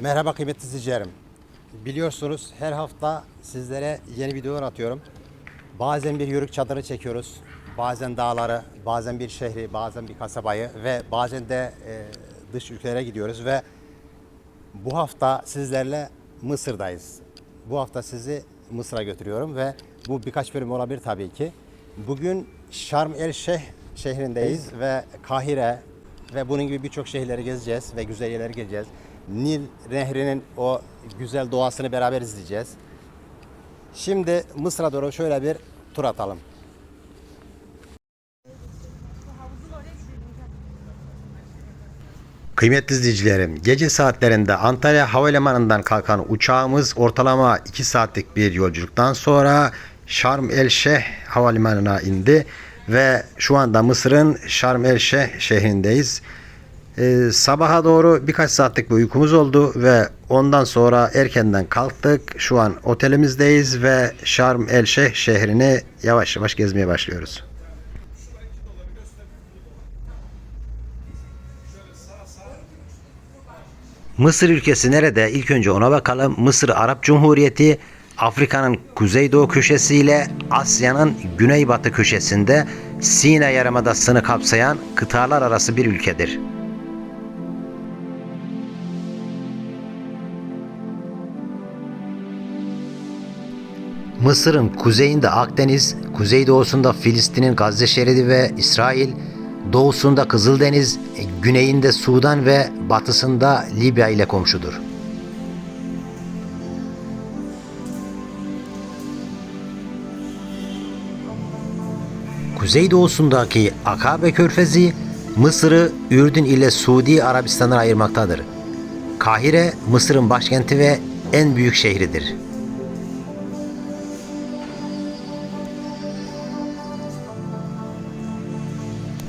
Merhaba kıymetli izleyicilerim. Biliyorsunuz her hafta sizlere yeni videolar atıyorum. Bazen bir yörük çadırı çekiyoruz. Bazen dağları, bazen bir şehri, bazen bir kasabayı ve bazen de e, dış ülkelere gidiyoruz ve bu hafta sizlerle Mısır'dayız. Bu hafta sizi Mısır'a götürüyorum ve bu birkaç bölüm olabilir tabii ki. Bugün Şarm El Şeyh şehrindeyiz ve Kahire ve bunun gibi birçok şehirleri gezeceğiz ve güzel yerleri gezeceğiz. Nil Nehri'nin o güzel doğasını beraber izleyeceğiz. Şimdi Mısır'a doğru şöyle bir tur atalım. Kıymetli izleyicilerim, gece saatlerinde Antalya Havalimanı'ndan kalkan uçağımız ortalama 2 saatlik bir yolculuktan sonra Şarm El Şeyh Havalimanı'na indi ve şu anda Mısır'ın Şarm El Şeyh şehrindeyiz. Ee, sabaha doğru birkaç saatlik bir uykumuz oldu ve ondan sonra erkenden kalktık. Şu an otelimizdeyiz ve Şarm El Şeyh şehrini yavaş yavaş gezmeye başlıyoruz. Mısır ülkesi nerede? İlk önce ona bakalım. Mısır Arap Cumhuriyeti Afrika'nın kuzeydoğu köşesiyle Asya'nın güneybatı köşesinde Sina Yarımadası'nı kapsayan kıtalar arası bir ülkedir. Mısır'ın kuzeyinde Akdeniz, kuzeydoğusunda Filistin'in Gazze şeridi ve İsrail, doğusunda Kızıldeniz, güneyinde Sudan ve batısında Libya ile komşudur. Kuzeydoğusundaki Akabe Körfezi, Mısır'ı Ürdün ile Suudi Arabistan'dan ayırmaktadır. Kahire, Mısır'ın başkenti ve en büyük şehridir.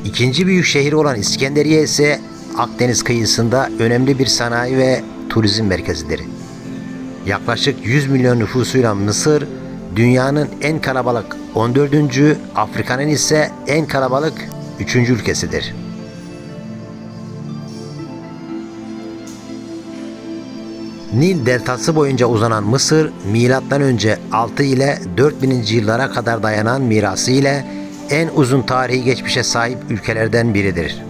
İkinci büyük şehri olan İskenderiye ise Akdeniz kıyısında önemli bir sanayi ve turizm merkezidir. Yaklaşık 100 milyon nüfusuyla Mısır, dünyanın en kalabalık 14. Afrika'nın ise en kalabalık 3. ülkesidir. Nil deltası boyunca uzanan Mısır, M.Ö. 6 ile 4000. yıllara kadar dayanan mirası ile en uzun tarihi geçmişe sahip ülkelerden biridir.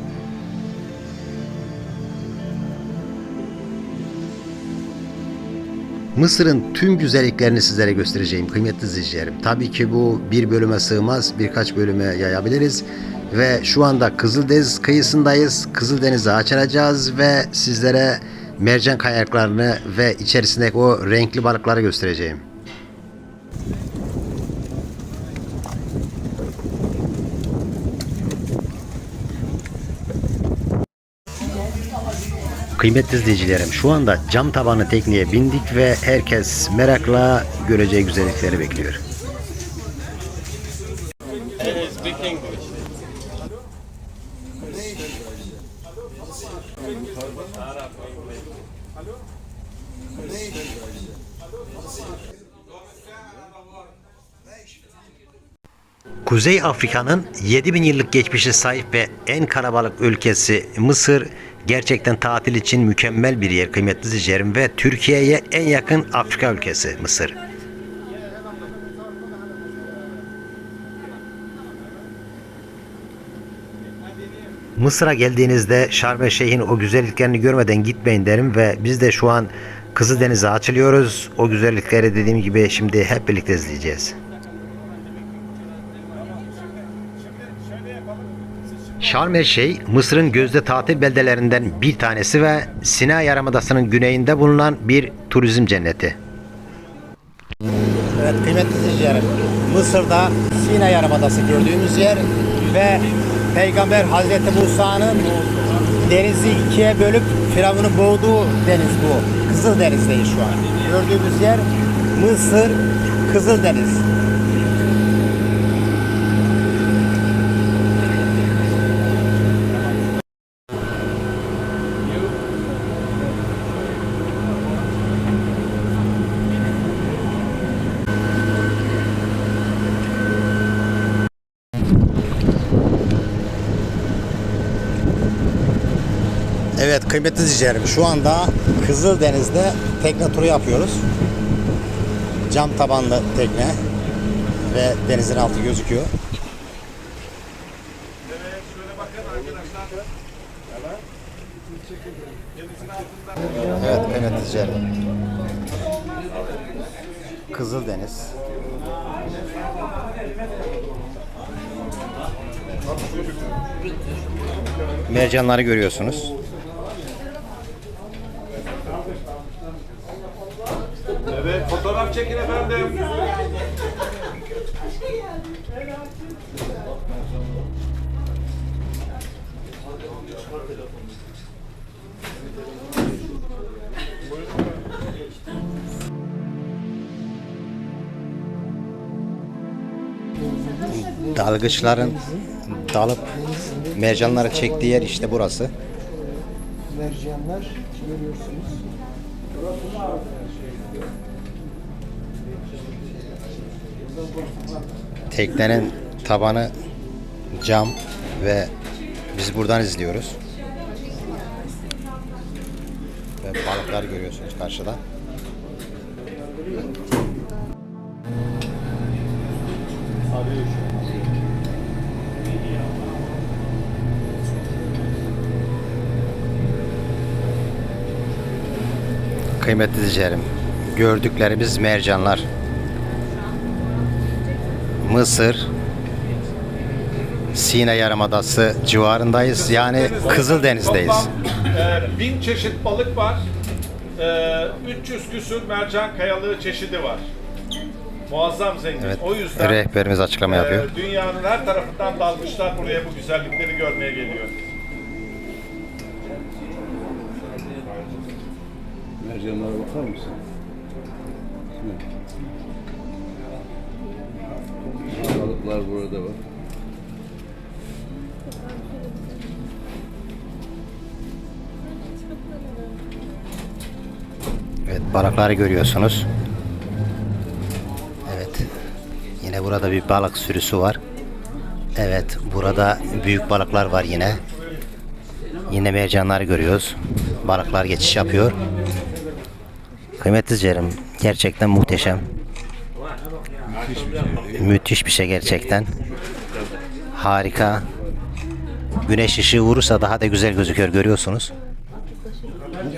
Mısır'ın tüm güzelliklerini sizlere göstereceğim kıymetli izleyicilerim. Tabii ki bu bir bölüme sığmaz, birkaç bölüme yayabiliriz. Ve şu anda Kızıldeniz kıyısındayız. Kızıldeniz'e açılacağız ve sizlere mercan kayaklarını ve içerisindeki o renkli balıkları göstereceğim. Kıymetli izleyicilerim şu anda cam tabanı tekneye bindik ve herkes merakla göreceği güzellikleri bekliyor. Kuzey Afrika'nın 7000 yıllık geçmişe sahip ve en kalabalık ülkesi Mısır gerçekten tatil için mükemmel bir yer kıymetli izleyicilerim ve Türkiye'ye en yakın Afrika ülkesi Mısır. Mısır'a geldiğinizde Şarm Şeyh'in o güzelliklerini görmeden gitmeyin derim ve biz de şu an Kızıldeniz'e açılıyoruz. O güzellikleri dediğim gibi şimdi hep birlikte izleyeceğiz. Şarm El Şeyh, Mısır'ın gözde tatil beldelerinden bir tanesi ve Sina Yarımadası'nın güneyinde bulunan bir turizm cenneti. Evet kıymetli izleyicilerim, Mısır'da Sina Yarımadası gördüğümüz yer ve Peygamber Hazreti Musa'nın denizi ikiye bölüp Firavun'un boğduğu deniz bu. Kızıl Deniz'deyiz şu an. Gördüğümüz yer Mısır Kızıl Deniz. Kıymetli izleyicilerim şu anda Kızıldeniz'de tekne turu yapıyoruz. Cam tabanlı tekne ve denizin altı gözüküyor. Evet, kıymetli izleyicilerim. Kızıldeniz. Mercanları görüyorsunuz. Evet, fotoğraf çekin efendim. Dalgıçların dalıp mercanları çektiği yer işte burası. mercanlar görüyorsunuz. Teknenin tabanı cam ve biz buradan izliyoruz. Ve balıklar görüyorsunuz karşıda. Kıymetli izleyicilerim, gördüklerimiz mercanlar. Mısır, Sina Yarımadası civarındayız. Yani Kızıldeniz'deyiz. Toplam, e, bin çeşit balık var. E, 300 küsür mercan kayalığı çeşidi var. Muazzam zengin. Evet, o yüzden rehberimiz açıklama e, yapıyor. dünyanın her tarafından dalmışlar buraya bu güzellikleri görmeye geliyor. Mercanlara bakar mısın? Hı. Balıklar burada var. Evet, balıkları görüyorsunuz. Evet. Yine burada bir balık sürüsü var. Evet, burada büyük balıklar var yine. Yine mercanlar görüyoruz. Balıklar geçiş yapıyor. Kıymetli izleyicilerim, gerçekten muhteşem. Müthiş bir şey gerçekten. Harika. Güneş ışığı vurursa daha da güzel gözüküyor görüyorsunuz.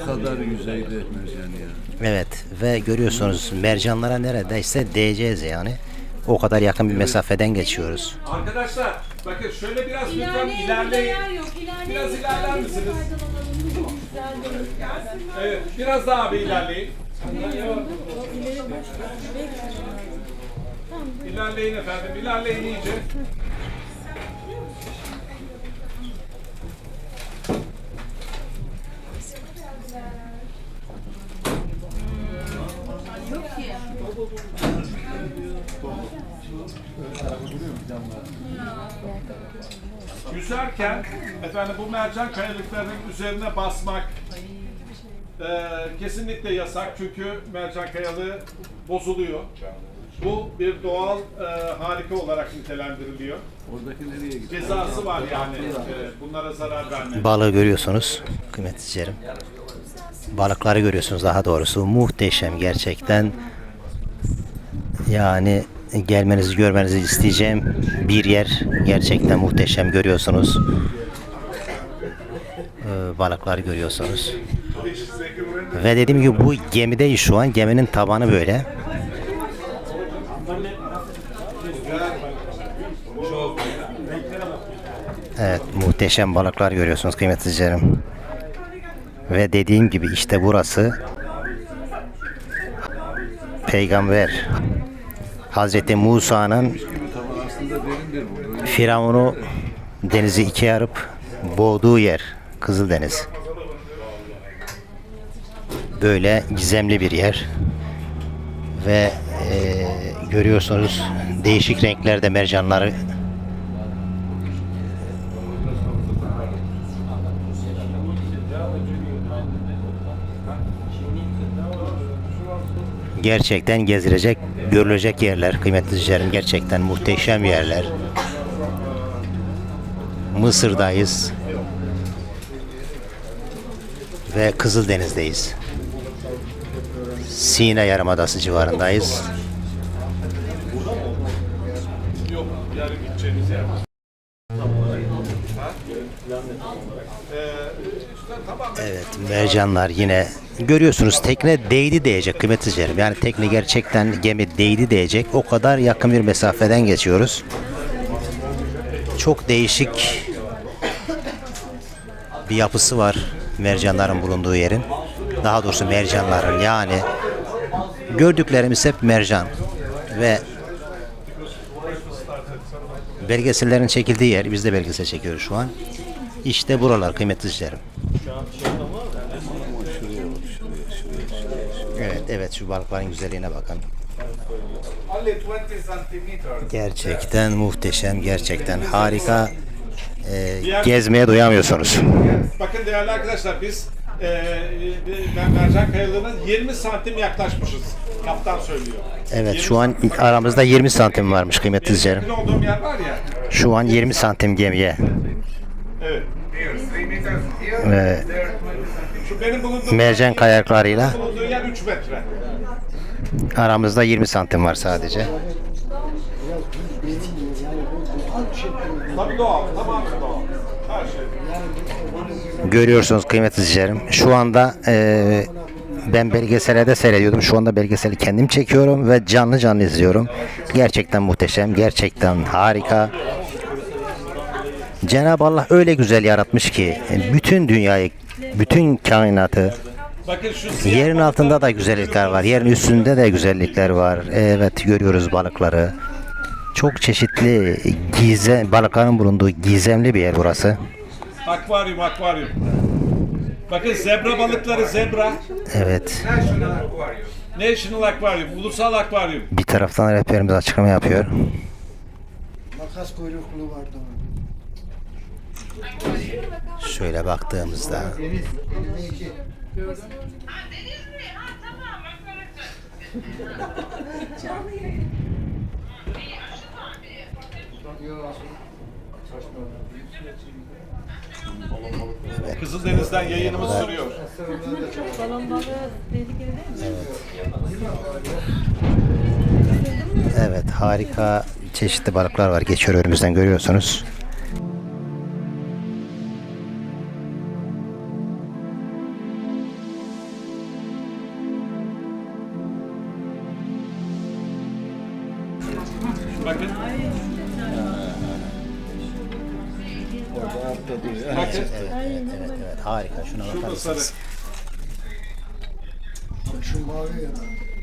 Bu kadar yüzeyde mercan ya. Evet ve görüyorsunuz mercanlara neredeyse değeceğiz yani. O kadar yakın bir mesafeden geçiyoruz. Arkadaşlar bakın şöyle biraz lütfen İlerleyin, ilerleyin. yer yok. İlerleyin, Biraz ilerler gelin, misiniz? faydalanalım. Güzel. Evet, biraz daha bir ilerleyin. İlerleyin efendim, ilerleyin iyice. Yüzerken efendim bu mercan kayalıklarının üzerine basmak e, kesinlikle yasak çünkü mercan kayalığı bozuluyor. Bu bir doğal e, harika olarak nitelendiriliyor. Oradaki nereye gitti? Cezası var yani e, bunlara zarar vermek. Balığı görüyorsunuz kıymetli izleyicilerim. Balıkları görüyorsunuz daha doğrusu. Muhteşem gerçekten. Yani gelmenizi görmenizi isteyeceğim bir yer. Gerçekten muhteşem görüyorsunuz. Ee, balıkları görüyorsunuz. Ve dediğim gibi bu gemideyiz şu an. Geminin tabanı böyle. Evet muhteşem balıklar görüyorsunuz kıymetli izleyicilerim. Ve dediğim gibi işte burası Peygamber Hazreti Musa'nın Firavun'u denizi ikiye yarıp boğduğu yer Kızıldeniz. Böyle gizemli bir yer. Ve eee, görüyorsunuz değişik renklerde mercanları gerçekten gezilecek, görülecek yerler kıymetli izleyicilerim. Gerçekten muhteşem yerler. Mısır'dayız ve Kızıldeniz'deyiz. Sina Yarımadası civarındayız. Evet mercanlar yine görüyorsunuz tekne değdi diyecek kıymetli izleyicilerim. Yani tekne gerçekten gemi değdi diyecek. O kadar yakın bir mesafeden geçiyoruz. Çok değişik bir yapısı var mercanların bulunduğu yerin. Daha doğrusu mercanların yani gördüklerimiz hep mercan ve belgesellerin çekildiği yer. Biz de belgesel çekiyoruz şu an. İşte buralar kıymetli izleyicilerim. Evet, şu balıkların güzelliğine bakın. Gerçekten muhteşem, gerçekten harika. Ee, gezmeye doyamıyorsunuz. Bakın değerli arkadaşlar biz e, ben mercan kayalığına 20 santim yaklaşmışız. Kaptan söylüyor. Evet 20 şu an aramızda 20 santim varmış kıymetli olduğum yer var ya. Şu an 20 santim gemiye. Evet. Bulunduğum mercan kayaklarıyla 3 metre. aramızda 20 santim var sadece. Tabii doğal, tamamen doğal. Her şey. Görüyorsunuz kıymetli izleyicilerim. Şu anda eee, ben belgeselde seyrediyordum. Şu anda belgeseli kendim çekiyorum ve canlı canlı izliyorum. Gerçekten muhteşem, gerçekten harika. Cenab-ı Allah öyle güzel yaratmış ki bütün dünyayı, bütün kainatı Bakın şu siyah yerin altında da güzellikler var. Yerin üstünde de güzellikler var. Evet görüyoruz balıkları. Çok çeşitli gizem balıkların bulunduğu gizemli bir yer burası. Akvaryum, akvaryum. Bakın zebra balıkları zebra. Evet. National Aquarium, ulusal akvaryum. Bir taraftan rehberimiz açıklama yapıyor. Makas kuyruklu vardı onun. Şöyle baktığımızda Kızıldeniz'den yayınımız sürüyor. Balon balığı tehlikeli değil mi? evet harika çeşitli balıklar var. Geçiyor önümüzden görüyorsunuz. Bakın. Bakın. Evet evet harika. Şuna bakar Şurada sarı. mısınız? Şu mavi ya.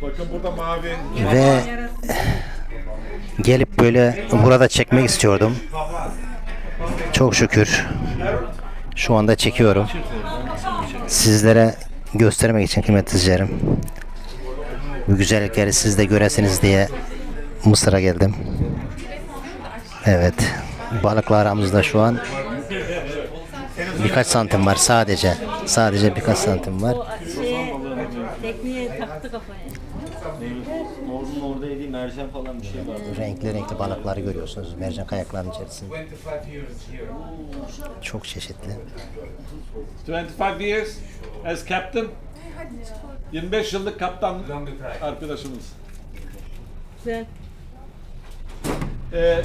Bakın burada mavi. Ve gelip böyle burada çekmek istiyordum. Çok şükür şu anda çekiyorum. Sizlere göstermek için kıymetli izleyicilerim. Bu güzellikleri siz de göresiniz diye Mısır'a geldim. Evet. Balıkla aramızda şu an birkaç santim var sadece. Sadece birkaç santim var. Tekniğe taktı kafaya. Morun orada yediği mercan falan bir şey var. Renkli renkli balıkları görüyorsunuz mercan kayakların içerisinde. Çok çeşitli. 25 years as captain. 25 yıllık kaptan arkadaşımız. Güzel. Ee,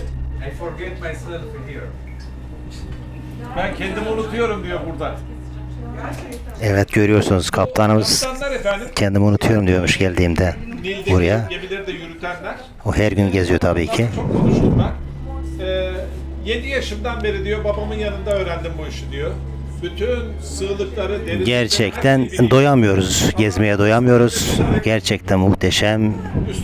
I forget myself here. ben kendimi unutuyorum diyor burada. Evet görüyorsunuz kaptanımız efendim. kendimi unutuyorum diyormuş geldiğimde Nil'deki buraya. gemileri de yürütenler. O her gün geziyor tabii ki. Çok konuştum ben. Ee, 7 yaşımdan beri diyor babamın yanında öğrendim bu işi diyor. Bütün sığlıkları deniz Gerçekten doyamıyoruz, gezmeye doyamıyoruz. Gerçekten muhteşem,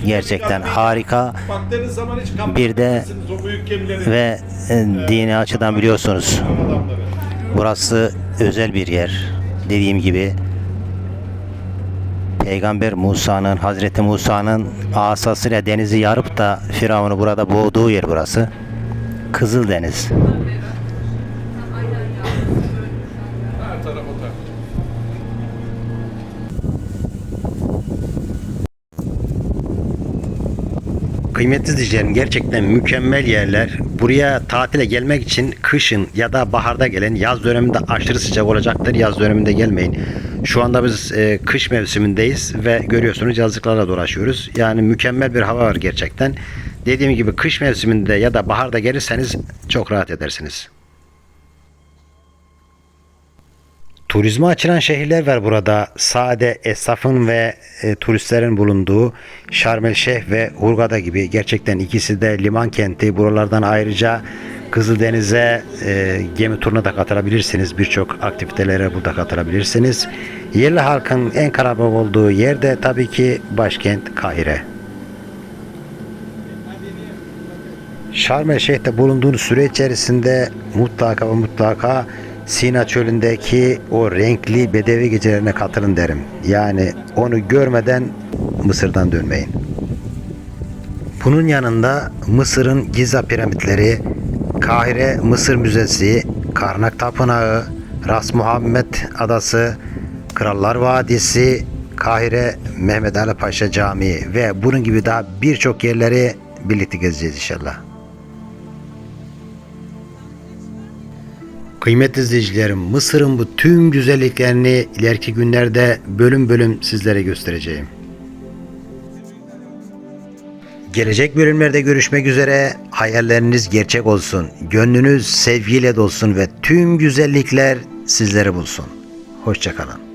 gerçekten harika Baktığınız zaman hiç kaptan Bir de- görmezsiniz o büyük gemileri. ve e, dini açıdan biliyorsunuz burası özel bir yer. Dediğim gibi Peygamber Musa'nın, Hazreti Musa'nın asasıyla denizi yarıp da Firavun'u burada boğduğu yer burası. Kızıldeniz. Her Kıymetli izleyicilerim gerçekten mükemmel yerler. Buraya tatile gelmek için kışın ya da baharda gelin. Yaz döneminde aşırı sıcak olacaktır. Yaz döneminde gelmeyin. Şu anda biz e, kış mevsimindeyiz ve görüyorsunuz yazlıklarla dolaşıyoruz. Yani mükemmel bir hava var gerçekten. Dediğim gibi kış mevsiminde ya da baharda gelirseniz çok rahat edersiniz. Turizme açılan şehirler var burada. Sade esnafın ve e, turistlerin bulunduğu Şarm El Şeyh ve Hurgada gibi gerçekten ikisi de liman kenti. Buralardan ayrıca Kızıldeniz'e e, gemi turuna da katılabilirsiniz. Birçok aktivitelere burada katılabilirsiniz. Yerli halkın en kalabalık olduğu yerde tabii ki başkent Kahire. Şarm El Şeyh'te bulunduğunuz süre içerisinde mutlaka ve mutlaka Sina çölündeki o renkli bedevi gecelerine katılın derim. Yani onu görmeden Mısır'dan dönmeyin. Bunun yanında Mısır'ın Giza piramitleri, Kahire Mısır Müzesi, Karnak Tapınağı, Ras Muhammed Adası, Krallar Vadisi, Kahire Mehmet Ali Paşa Camii ve bunun gibi daha birçok yerleri birlikte gezeceğiz inşallah. Kıymetli izleyicilerim, Mısır'ın bu tüm güzelliklerini ileriki günlerde bölüm bölüm sizlere göstereceğim. Gelecek bölümlerde görüşmek üzere. Hayalleriniz gerçek olsun. Gönlünüz sevgiyle dolsun ve tüm güzellikler sizleri bulsun. Hoşçakalın.